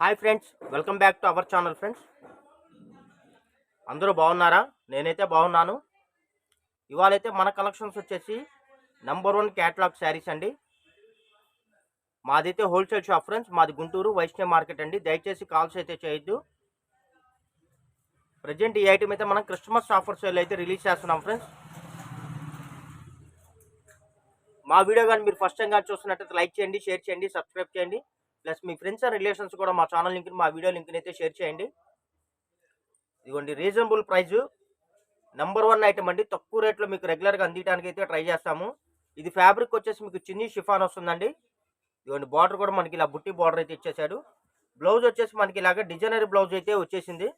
Hi friends welcome back to our channel friends. అందరూ బాగున్నారా? నేనైతే బాగున్నాను. ఇవాళైతే మన కలెక్షన్స్ వచ్చేసి నంబర్ వన్ క్యాటలాగ్ శారీస్ అండి. మాదైతే హోల్సేల్ షాప్ ఫ్రెండ్స్ మాది గుంటూరు వైష్ణవ్ మార్కెట్ అండి. దయచేసి కాల్స్ అయితే చేయొద్దు. ప్రజెంట్ ఈ ఐటమ్ అయితే మనం క్రిస్మస్ ఆఫర్ సేల్ అయితే రిలీజ్ చేస్తున్నాం ఫ్రెండ్స్ మా వీడియో కానీ మీరు ఫస్ట్ టైం కానీ చూస్తున్నట్టయితే లైక్ చేయండి షేర్ చేయండి సబ్స్క్రైబ్ చేయండి. ప్లస్ మీ ఫ్రెండ్స్ అండ్ రిలేషన్స్ కూడా మా ఛానల్ లింక్ని మా వీడియో లింక్ని అయితే షేర్ చేయండి. ఇదిగోండి reasonable price number one item అండి తక్కువ రేట్లో మీకు రెగ్యులర్గా అందించడానికి అయితే ట్రై చేస్తాము. ఇది ఫ్యాబ్రిక్ వచ్చేసి మీకు చిన్ని షిఫాన్ వస్తుందండి. ఇదిగోండి బార్డర్ కూడా మనకి ఇలా బుట్టి బార్డర్ అయితే ఇచ్చేసాడు. బ్లౌజ్ వచ్చేసి మనకి ఇలాగ డిజైనరీ బ్లౌజ్ అయితే వచ్చేసింది.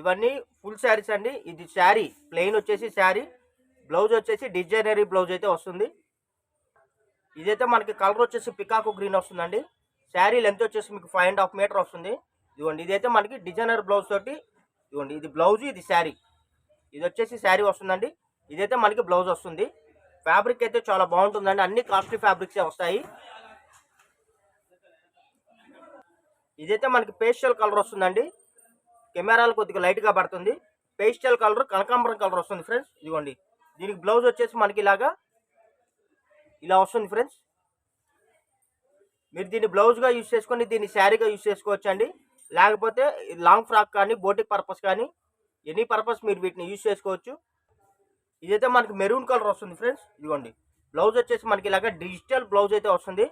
ఇవన్నీ ఫుల్ శారీస్ అండి. ఇది శారీ ప్లెయిన్ వచ్చేసి శారీ. బ్లౌజ్ వచ్చేసి డిజైనరీ బ్లౌజ్ అయితే వస్తుంది. ఇదైతే మనకి కలర్ వచ్చేసి పికాకు గ్రీన్ వస్తుందండి. శారీ లెంత్ వచ్చేసి మీకు ఫైవ్ అండ్ హాఫ్ మీటర్ వస్తుంది. ఇదిగోండి ఇదైతే మనకి డిజైనర్ బ్లౌజ్ తోటి ఇదిగోండి ఇది బ్లౌజ్ ఇది శారీ. ఇది వచ్చేసి శారీ వస్తుందండి. ఇదైతే మనకి బ్లౌజ్ వస్తుంది. ఫ్యాబ్రిక్ అయితే చాలా బాగుంటుందండి. అన్ని కాస్ట్లీ ఫ్యాబ్రిక్సే వస్తాయి. ఇదైతే మనకి పేస్టల్ కలర్ వస్తుందండి. కెమెరాలు కొద్దిగా లైట్గా పడుతుంది. పేస్టల్ కలర్ కనకాంబరం కలర్ వస్తుంది ఫ్రెండ్స్. ఇదిగోండి దీనికి బ్లౌజ్ వచ్చేసి మనకి ఇలాగా ఇలా వస్తుంది ఫ్రెండ్స్. మీరు దీన్ని బ్లౌజ్గా యూజ్ చేసుకొని దీన్ని శారీగా యూజ్ చేసుకోవచ్చు అండి లేకపోతే లాంగ్ ఫ్రాక్ కానీ బోటిక్ పర్పస్ కానీ ఎనీ పర్పస్ మీరు వీటిని యూజ్ చేసుకోవచ్చు. ఇదైతే మనకి మెరూన్ కలర్ వస్తుంది ఫ్రెండ్స్. ఇదిగోండి. బ్లౌజ్ వచ్చేసి మనకి ఇలాగ డిజిటల్ బ్లౌజ్ అయితే వస్తుంది.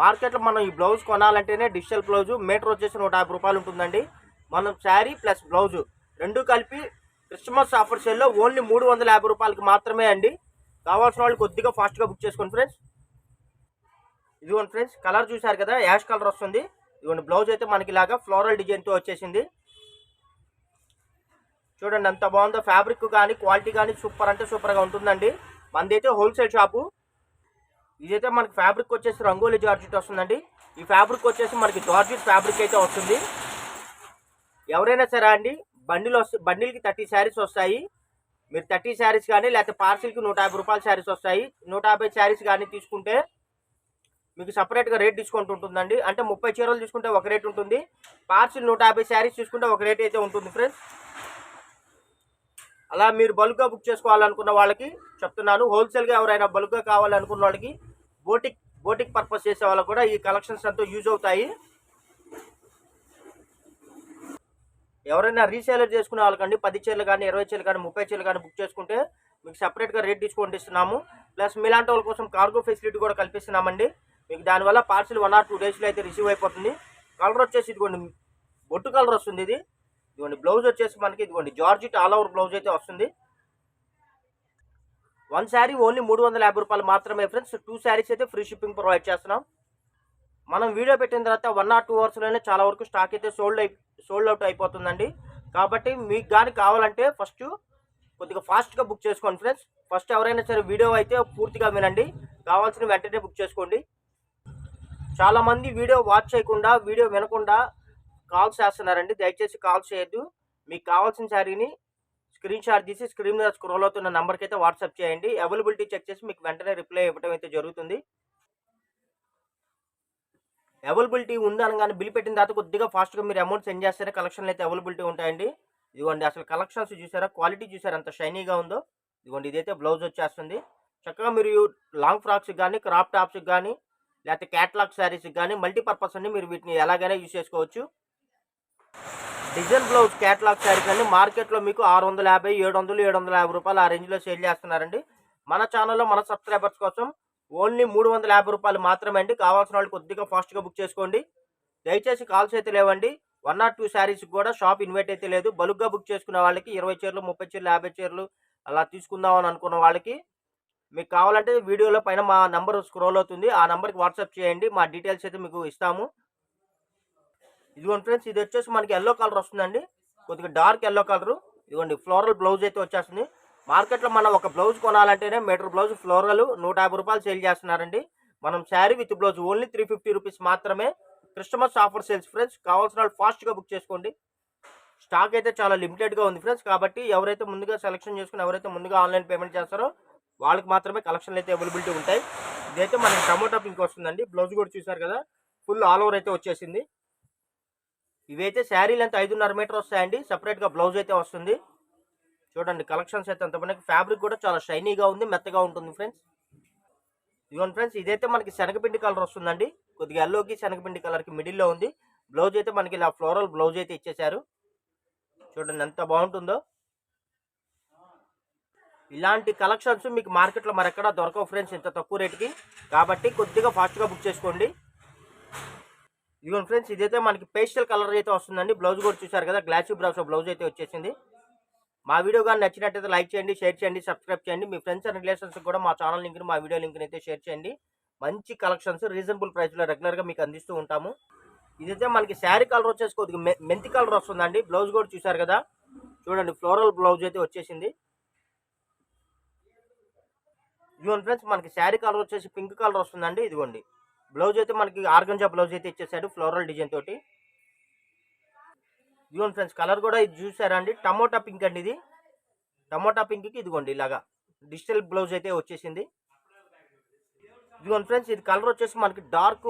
మార్కెట్లో మనం ఈ బ్లౌజ్ కొనాలంటేనే డిజిటల్ బ్లౌజ్ మీటర్ వచ్చేసి నూట యాభై రూపాయలు ఉంటుందండి. మనం శారీ ప్లస్ బ్లౌజ్ రెండు కలిపి క్రిస్మస్ ఆఫర్ సేల్లో ఓన్లీ మూడు వందల యాభై రూపాయలకి మాత్రమే అండి. కావాల్సిన వాళ్ళు కొద్దిగా ఫాస్ట్గా బుక్ చేసుకోండి ఫ్రెండ్స్. ఇదిగోండి ఫ్రెండ్స్ కలర్ చూశారు కదా యాష్ కలర్ వస్తుంది. ఇదిగోండి బ్లౌజ్ అయితే మనకి ఇలాగా ఫ్లోరల్ డిజైన్తో వచ్చేసింది. చూడండి ఎంత బాగుందో ఫ్యాబ్రిక్ కానీ క్వాలిటీ కానీ సూపర్ అంటే సూపర్గా ఉంటుందండి. మనదైతే హోల్సేల్ షాపు. ఇదైతే మనకి ఫ్యాబ్రిక్ వచ్చేసి రంగోలీ జార్జెట్ వస్తుందండి. ఈ ఫ్యాబ్రిక్ వచ్చేసి మనకి జార్జెట్ ఫ్యాబ్రిక్ అయితే వస్తుంది. ఎవరైనా సరే అండి బండిలు వస్తే బండిల్కి థర్టీ శారీస్ వస్తాయి. మీరు థర్టీ శారీస్ కానీ లేకపోతే పార్సిల్కి నూట యాభై రూపాయల శారీస్ వస్తాయి. నూట యాభై శారీస్ కానీ తీసుకుంటే మీకు సపరేట్గా రేట్ డిస్కౌంట్ ఉంటుందండి. అంటే ముప్పై చీరలు తీసుకుంటే ఒక రేట్ ఉంటుంది. పార్సిల్ నూట యాభై శారీస్ తీసుకుంటే ఒక రేట్ అయితే ఉంటుంది ఫ్రెండ్స్. అలా మీరు బల్క్గా బుక్ చేసుకోవాలనుకున్న వాళ్ళకి చెప్తున్నాను. హోల్సేల్గా ఎవరైనా బల్క్గా కావాలనుకున్న వాళ్ళకి బోటిక్ బోటిక్ పర్పస్ చేసే వాళ్ళకి కూడా ఈ కలెక్షన్స్ అంతా యూజ్ అవుతాయి. ఎవరైనా రీసేలర్ చేసుకునే వాళ్ళకండి పది చీరలు కానీ ఇరవై చీరలు కానీ ముప్పై చీరలు కానీ బుక్ చేసుకుంటే మీకు సపరేట్గా రేట్ డిస్కౌంట్ ఇస్తున్నాము. ప్లస్ మీలాంటి వాళ్ళ కోసం కార్గో ఫెసిలిటీ కూడా కల్పిస్తున్నామండి. మీకు దానివల్ల పార్సిల్ వన్ ఆర్ టూ డేస్లో అయితే రిసీవ్ అయిపోతుంది. కలర్ వచ్చేసి ఇదిగోండి బొట్టు కలర్ వస్తుంది ఇది. ఇదిగోండి బ్లౌజ్ వచ్చేసి మనకి ఇదిగోండి జార్జిట్ ఆల్ ఓవర్ బ్లౌజ్ అయితే వస్తుంది. వన్ శారీ ఓన్లీ మూడు వందల యాభై రూపాయలు మాత్రమే ఫ్రెండ్స్. టూ శారీస్ అయితే ఫ్రీ షిప్పింగ్ ప్రొవైడ్ చేస్తున్నాం. మనం వీడియో పెట్టిన తర్వాత వన్ ఆర్ టూ అవర్స్లోనే చాలా వరకు స్టాక్ అయితే సోల్డ్ అయి సోల్డ్ అవుట్ అయిపోతుందండి. కాబట్టి మీకు కానీ కావాలంటే ఫస్ట్ కొద్దిగా ఫాస్ట్గా బుక్ చేసుకోండి ఫ్రెండ్స్ ఫస్ట్ ఎవరైనా సరే వీడియో అయితే పూర్తిగా వినండి. కావాల్సిన వెంటనే బుక్ చేసుకోండి. చాలామంది వీడియో వాచ్ చేయకుండా వీడియో వినకుండా కాల్స్ చేస్తున్నారండి. దయచేసి కాల్స్ చేయొద్దు. మీకు కావాల్సిన శారీని స్క్రీన్ షాట్ తీసి స్క్రీన్ మీద స్క్రోల్ అవుతున్న నెంబర్కి అయితే వాట్సాప్ చేయండి. అవైలబిలిటీ చెక్ చేసి మీకు వెంటనే రిప్లై ఇవ్వడం అయితే జరుగుతుంది. అవైలబిలిటీ ఉంది అనగానే బిల్ పెట్టిన తర్వాత కొద్దిగా ఫాస్ట్గా మీరు అమౌంట్ సెండ్ చేస్తారా? కలెక్షన్లు అయితే అవైలబిలిటీ ఉంటాయండి. ఇదిగోండి అసలు కలెక్షన్స్ చూసారా? క్వాలిటీ చూసారా? ఎంత షైనీగా ఉందో. ఇదిగోండి ఇదైతే బ్లౌజ్ వచ్చేస్తుంది. చక్కగా మీరు లాంగ్ ఫ్రాక్స్కి కానీ క్రాప్ టాప్స్కి కానీ లేకపోతే క్యాట్లాగ్ శారీస్కి కానీ మల్టీపర్పస్ అండి మీరు వీటిని ఎలాగైనా యూజ్ చేసుకోవచ్చు. డిజైన్ బ్లౌజ్ క్యాట్లాగ్ శారీ కానీ మార్కెట్లో మీకు ఆరు వందల యాభై ఏడు వందలు ఏడు వందల యాభై రూపాయలు ఆ రేంజ్లో సేల్ చేస్తున్నారండి. మన ఛానల్లో మన సబ్స్క్రైబర్స్ కోసం ఓన్లీ మూడు వందల యాభై రూపాయలు మాత్రమే అండి. కావాల్సిన వాళ్ళు కొద్దిగా ఫాస్ట్గా బుక్ చేసుకోండి. దయచేసి కాల్స్ అయితే లేవండి. వన్ నాట్ టూ శారీస్ కూడా షాప్ ఇన్వైట్ అయితే లేదు. బలుగ్గా బుక్ చేసుకున్న వాళ్ళకి ఇరవై చీరలు ముప్పై చీరలు యాభై చీరలు అలా తీసుకుందాం అని అనుకున్న వాళ్ళకి మీకు కావాలంటే వీడియోలో పైన మా నెంబర్ స్క్రోల్ అవుతుంది. ఆ నెంబర్కి వాట్సాప్ చేయండి. మా డీటెయిల్స్ అయితే మీకు ఇస్తాము. ఇదిగోండి ఫ్రెండ్స్ ఇది వచ్చేసి మనకి ఎల్లో కలర్ వస్తుందండి. కొద్దిగా డార్క్ ఎల్లో కలరు ఇదిగోండి ఫ్లోరల్ బ్లౌజ్ అయితే వచ్చేస్తుంది. మార్కెట్లో మనం ఒక బ్లౌజ్ కొనాలంటేనే మీటర్ బ్లౌజ్ ఫ్లోరల్ నూట యాభై రూపాయలు సేల్ చేస్తున్నారండి. మనం sari with blouse only three fifty rupees మాత్రమే. క్రిస్టమస్ ఆఫర్ సేల్స్ ఫ్రెండ్స్ కావాల్సిన వాళ్ళు ఫాస్ట్గా బుక్ చేసుకోండి. స్టాక్ అయితే చాలా లిమిటెడ్గా ఉంది ఫ్రెండ్స్. కాబట్టి ఎవరైతే ముందుగా సెలెక్షన్ చేసుకుని ఎవరైతే ముందుగా ఆన్లైన్ పేమెంట్ చేస్తారో వాళ్ళకి మాత్రమే కలెక్షన్లు అయితే అవైలబిలిటీ ఉంటాయి. ఇదైతే మనకి టమోటా పింక్ వస్తుందండి. బ్లౌజ్ కూడా చూసారు కదా ఫుల్ ఆల్ ఓవర్ అయితే వచ్చేసింది. ఇవైతే శారీ లెంత్ ఐదున్నర మీటర్ వస్తాయండి. సపరేట్గా బ్లౌజ్ అయితే వస్తుంది. చూడండి కలెక్షన్స్ అయితే అంత మనకి ఫ్యాబ్రిక్ కూడా చాలా షైనీగా ఉంది మెత్తగా ఉంటుంది ఫ్రెండ్స్ ఇదిగోండి ఫ్రెండ్స్ ఇదైతే మనకి శనగపిండి కలర్ వస్తుందండి. కొద్దిగా ఎల్లోకి శనగపిండి కలర్కి మిడిల్లో ఉంది. బ్లౌజ్ అయితే మనకి ఇలా ఫ్లోరల్ బ్లౌజ్ అయితే ఇచ్చేశారు. చూడండి ఎంత బాగుంటుందో. ఇలాంటి కలెక్షన్స్ మీకు మార్కెట్లో మరెక్కడా దొరకవు ఫ్రెండ్స్ ఇంత తక్కువ రేటుకి కాబట్టి కొద్దిగా ఫాస్ట్గా బుక్ చేసుకోండి. ఇదిగోండి ఫ్రెండ్స్ ఇదైతే మనకి పేస్టల్ కలర్ అయితే వస్తుందండి. బ్లౌజ్ కూడా చూసారు కదా గ్లాసీ బ్లౌజ్ బ్లౌజ్ అయితే వచ్చేసింది. మా వీడియో కానీ నచ్చినట్టయితే లైక్ చేయండి షేర్ చేయండి సబ్స్క్రైబ్ చేయండి. మీ ఫ్రెండ్స్ అండ్ రిలేషన్స్ కూడా మా ఛానల్ లింక్ని మా వీడియో లింక్ని అయితే షేర్ చేయండి. మంచి కలెక్షన్స్ రీజనబుల్ ప్రైస్లో రెగ్యులర్గా మీకు అందిస్తూ ఉంటాము. ఇదైతే మనకి శారీ కలర్ వచ్చేసి కొద్దిగా మె- మెంతి కలర్ వస్తుందండి. బ్లౌజ్ కూడా చూసారు కదా? చూడండి ఫ్లోరల్ బ్లౌజ్ అయితే వచ్చేసింది. ఇదిగోండి ఫ్రెండ్స్ మనకి శారీ కలర్ వచ్చేసి పింక్ కలర్ వస్తుందండి. ఇదిగోండి. బ్లౌజ్ అయితే మనకి ఆర్గంజా బ్లౌజ్ అయితే ఇచ్చేసాడు ఫ్లోరల్ డిజైన్ తోటి. ఇదిగోండి ఫ్రెండ్స్ కలర్ కూడా ఇది చూసారా అండి టమోటా పింక్ అండి ఇది. టమోటా పింక్కి ఇదిగోండి ఇలాగా. డిజిటల్ బ్లౌజ్ అయితే వచ్చేసింది. ఇదిగోండి ఫ్రెండ్స్ ఇది కలర్ వచ్చేసి మనకి డార్క్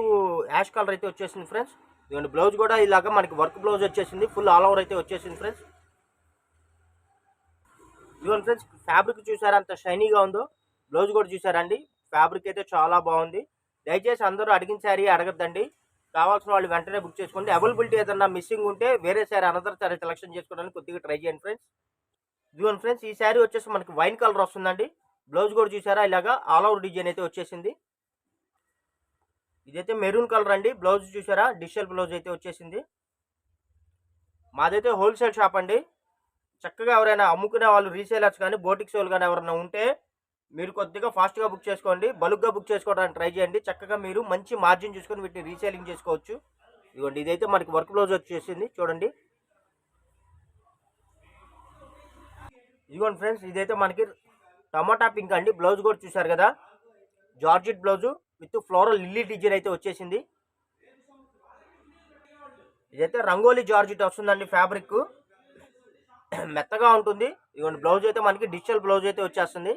యాష్ కలర్ అయితే వచ్చేసింది ఫ్రెండ్స్ ఇదిగోండి బ్లౌజ్ కూడా ఇలాగా మనకి వర్క్ బ్లౌజ్ వచ్చేసింది. ఫుల్ ఆల్ ఓవర్ అయితే వచ్చేసింది ఫ్రెండ్స్ ఇదిగోండి ఫ్రెండ్స్ ఫ్యాబ్రిక్ చూసారా అంత షైనీగా ఉందో? బ్లౌజ్ కూడా చూసారండి ఫ్యాబ్రిక్ అయితే చాలా బాగుంది. దయచేసి అందరూ అడిగిన శారీ అడగద్దండి. కావాల్సిన వాళ్ళు వెంటనే బుక్ చేసుకోండి. అవైలబిలిటీ ఏదన్నా మిస్సింగ్ ఉంటే వేరే సారీ అనదర్ సారీ సెలెక్షన్ చేసుకోవడానికి కొద్దిగా ట్రై చేయండి ఫ్రెండ్స్. ఇదిగోండి ఫ్రెండ్స్ ఈ శారీ వచ్చేసి మనకి వైన్ కలర్ వస్తుందండి. బ్లౌజ్ కూడా చూసారా? ఇలాగా ఆల్ ఓవర్ డిజైన్ అయితే వచ్చేసింది. ఇదైతే మెరూన్ కలర్ అండి. బ్లౌజ్ చూసారా? డిజిటల్ బ్లౌజ్ అయితే వచ్చేసింది. మాదైతే హోల్సేల్ షాప్ అండి. చక్కగా ఎవరైనా అమ్ముకునే వాళ్ళు రీసేలర్స్ కానీ బోటిక్స్ వాళ్ళు కానీ ఎవరైనా ఉంటే మీరు కొద్దిగా ఫాస్ట్గా బుక్ చేసుకోండి బలుగ్గా బుక్ చేసుకోవడానికి ట్రై చేయండి. చక్కగా మీరు మంచి మార్జిన్ చూసుకొని వీటిని రీసేలింగ్ చేసుకోవచ్చు. ఇదిగోండి ఇదైతే మనకి వర్క్ బ్లౌజ్ వచ్చేసింది చూడండి. ఇదిగోండి ఫ్రెండ్స్ ఇదైతే మనకి టమాటా పింక్ అండి బ్లౌజ్ కూడా చూసారు కదా. Georgette blouse with floral lily design అయితే వచ్చేసింది. ఇదైతే రంగోలీ జార్జిట్ వస్తుందండి ఫ్యాబ్రిక్ మెత్తగా ఉంటుంది. ఇదిగోండి బ్లౌజ్ అయితే మనకి డిజిటల్ బ్లౌజ్ అయితే వచ్చేస్తుంది.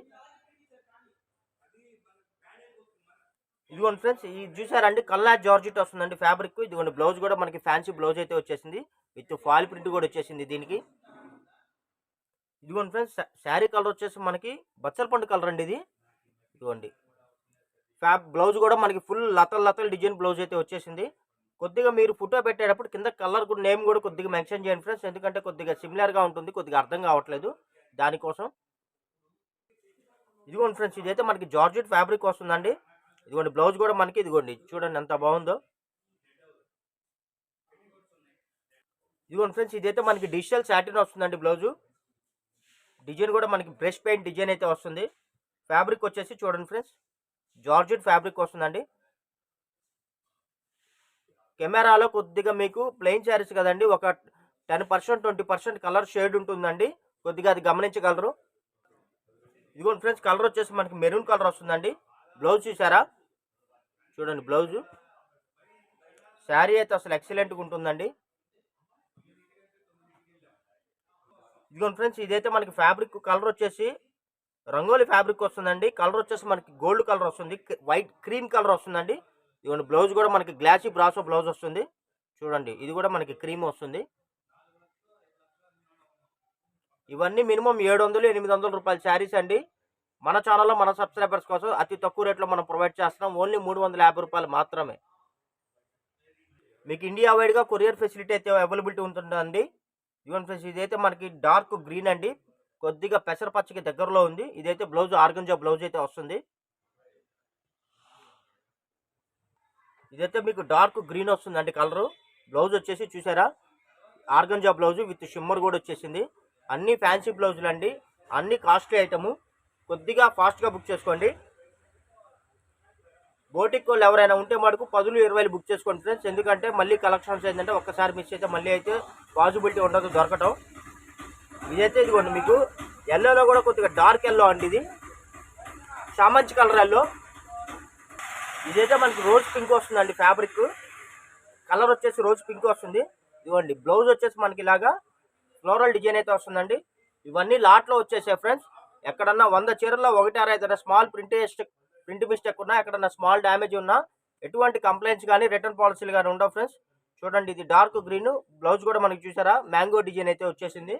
ఇదిగోండి ఫ్రెండ్స్ ఇది చూసారండి? కల్లా జార్జిట్ వస్తుందండి ఫ్యాబ్రిక్ ఇదిగోండి బ్లౌజ్ కూడా మనకి ఫ్యాన్సీ బ్లౌజ్ అయితే వచ్చేసింది. విత్ ఫాల్ ప్రింట్ కూడా వచ్చేసింది దీనికి. ఇదిగోండి ఫ్రెండ్స్ శారీ కలర్ వచ్చేసి మనకి బచ్చల పండు కలర్ అండి ఇది. ఇదిగోండి. ఫ్యాబ్ బ్లౌజ్ కూడా మనకి ఫుల్ లతల్ లతల్ డిజైన్ బ్లౌజ్ అయితే వచ్చేసింది. కొద్దిగా మీరు ఫోటో పెట్టేటప్పుడు కింద కలర్ కూడా నేమ్ కూడా కొద్దిగా మెన్షన్ చేయండి ఫ్రెండ్స్. ఎందుకంటే కొద్దిగా సిమిలర్గా ఉంటుంది కొద్దిగా అర్థం కావట్లేదు దానికోసం. ఇదిగోండి ఫ్రెండ్స్ ఇదైతే మనకి జార్జెట్ ఫ్యాబ్రిక్ వస్తుందండి. ఇదిగోండి బ్లౌజ్ కూడా మనకి ఇదిగోండి. చూడండి ఎంత బాగుందో. ఇదిగోండి ఫ్రెండ్స్ ఇదైతే మనకి డిజిటల్ శాటిన్ వస్తుందండి బ్లౌజు. డిజైన్ కూడా మనకి బ్రష్ పెయింట్ డిజైన్ అయితే వస్తుంది. ఫ్యాబ్రిక్ వచ్చేసి చూడండి ఫ్రెండ్స్ జార్జెట్ ఫ్యాబ్రిక్ వస్తుందండి. కెమెరాలో కొద్దిగా మీకు ప్లెయిన్ శారీస్ కదండి ఒక ten percent twenty percent colour shade ఉంటుందండి. కొద్దిగా అది గమనించగలరు. ఇదిగోండి ఫ్రెండ్స్ కలర్ వచ్చేసి మనకి మెరూన్ కలర్ వస్తుందండి. బ్లౌజ్ చూసారా? చూడండి బ్లౌజు. శారీ అయితే అసలు ఎక్సలెంట్గా ఉంటుందండి. ఇదిగోండి ఫ్రెండ్స్ ఇదైతే మనకి ఫ్యాబ్రిక్ కలర్ వచ్చేసి రంగోలి ఫ్యాబ్రిక్ వస్తుందండి. కలర్ వచ్చేసి మనకి గోల్డ్ కలర్ వస్తుంది. వైట్ క్రీమ్ కలర్ వస్తుందండి. ఇదిగోండి బ్లౌజ్ కూడా మనకి గ్లాసీ బ్రాసో బ్లౌజ్ వస్తుంది. చూడండి ఇది కూడా మనకి క్రీమ్ వస్తుంది. ఇవన్నీ మినిమం ఏడు వందలు ఎనిమిది వందల రూపాయల శారీస్ అండి. మన ఛానల్లో మన సబ్స్క్రైబర్స్ కోసం అతి తక్కువ రేట్లో మనం ప్రొవైడ్ చేస్తున్నాం. ఓన్లీ మూడు వందల యాభై రూపాయలు మాత్రమే. మీకు ఇండియా వైడ్గా కొరియర్ ఫెసిలిటీ అయితే అవైలబిలిటీ ఉంటుందండి. ఇవన్ ఫెసిలిటీ ఇదైతే మనకి డార్క్ గ్రీన్ అండి. కొద్దిగా పెసరపచ్చకి దగ్గరలో ఉంది. ఇదైతే బ్లౌజ్ ఆర్గంజా బ్లౌజ్ అయితే వస్తుంది. ఇదైతే మీకు డార్క్ గ్రీన్ వస్తుందండి కలరు బ్లౌజ్ వచ్చేసి చూసారా? ఆర్గంజా బ్లౌజ్ విత్ షిమ్మర్ కూడా వచ్చేసింది. అన్ని ఫ్యాన్సీ బ్లౌజులు అండి అన్ని కాస్ట్లీ ఐటము కొద్దిగా ఫాస్ట్గా బుక్ చేసుకోండి. బోటిక్ వాళ్ళు ఎవరైనా ఉంటే మటుకు పదులు ఇరవైలు బుక్ చేసుకోండి ఫ్రెండ్స్. ఎందుకంటే మళ్ళీ కలెక్షన్స్ ఏంటంటే ఒక్కసారి మిస్ అయితే మళ్ళీ అయితే పాసిబిలిటీ ఉండదు దొరకటం. ఇదైతే ఇదిగోండి మీకు. ఎల్లోలో కూడా కొద్దిగా డార్క్ ఎల్లో అండి ఇది. చామంచి కలర్ ఎల్లో. ఇదైతే మనకి రోజ్ పింక్ వస్తుందండి ఫ్యాబ్రిక్. కలర్ వచ్చేసి రోజ్ పింక్ వస్తుంది. ఇదిగోండి బ్లౌజ్ వచ్చేసి మనకి ఇలాగా ఫ్లోరల్ డిజైన్ అయితే వస్తుందండి. ఇవన్నీ లాట్లో వచ్చేసాయి ఫ్రెండ్స్. ఎక్కడన్నా వంద చీరల్లో ఒకటి అర ఏదైనా స్మాల్ ప్రింట్ ప్రింట్ మిస్టేక్ ఉన్నా ఎక్కడన్నా స్మాల్ డ్యామేజ్ ఉన్నా ఎటువంటి కంప్లైంట్స్ కానీ రిటర్న్ పాలసీలు కానీ ఉండవు ఫ్రెండ్స్ చూడండి ఇది డార్క్ గ్రీన్ బ్లౌజ్ కూడా మనకి చూసారా? మ్యాంగో డిజైన్ అయితే వచ్చేసింది.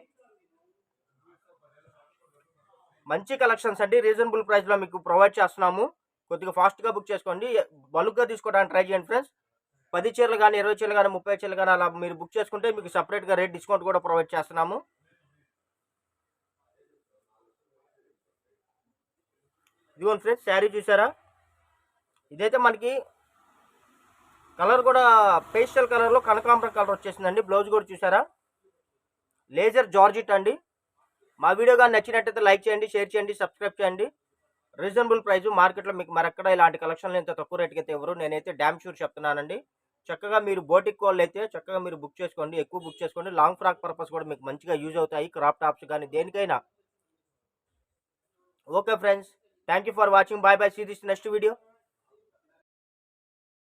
మంచి కలెక్షన్స్ అండి. రీజనబుల్ ప్రైస్లో మీకు ప్రొవైడ్ చేస్తున్నాము. కొద్దిగా ఫాస్ట్గా బుక్ చేసుకోండి. బల్క్గా తీసుకోవడానికి ట్రై చేయండి ఫ్రెండ్స్ పది చీరలు కానీ ఇరవై చీరలు కానీ ముప్పై చీరలు కానీ అలా మీరు బుక్ చేసుకుంటే మీకు సపరేట్గా రేట్ డిస్కౌంట్ కూడా ప్రొవైడ్ చేస్తున్నాము. ఇదిగోండి ఫ్రెండ్స్ శారీ చూసారా? ఇదైతే మనకి కలర్ కూడా పేస్టల్ కలర్లో కనకాంబరం కలర్ వచ్చేసిందండి. బ్లౌజ్ కూడా చూసారా? లేజర్ జార్జిట్ అండి. మా వీడియో కానీ నచ్చినట్టయితే లైక్ చేయండి షేర్ చేయండి సబ్స్క్రైబ్ చేయండి. రీజనబుల్ ప్రైస్ మార్కెట్లో మీకు మరెక్కడ ఇలాంటి కలెక్షన్లు ఇంత తక్కువ రేటుకి అయితే ఎవరు నేనైతే డ్యామ్ షూర్ చెప్తున్నానండి. చక్కగా మీరు బోటిక్ కోళ్ళు అయితే చక్కగా మీరు బుక్ చేసుకోండి ఎక్కువ బుక్ చేసుకోండి. లాంగ్ ఫ్రాక్ పర్పస్ కూడా మీకు మంచిగా యూజ్ అవుతాయి క్రాప్ టాప్స్ కానీ దేనికైనా. Okay friends. Thank you for watching. Bye bye. See you this next video.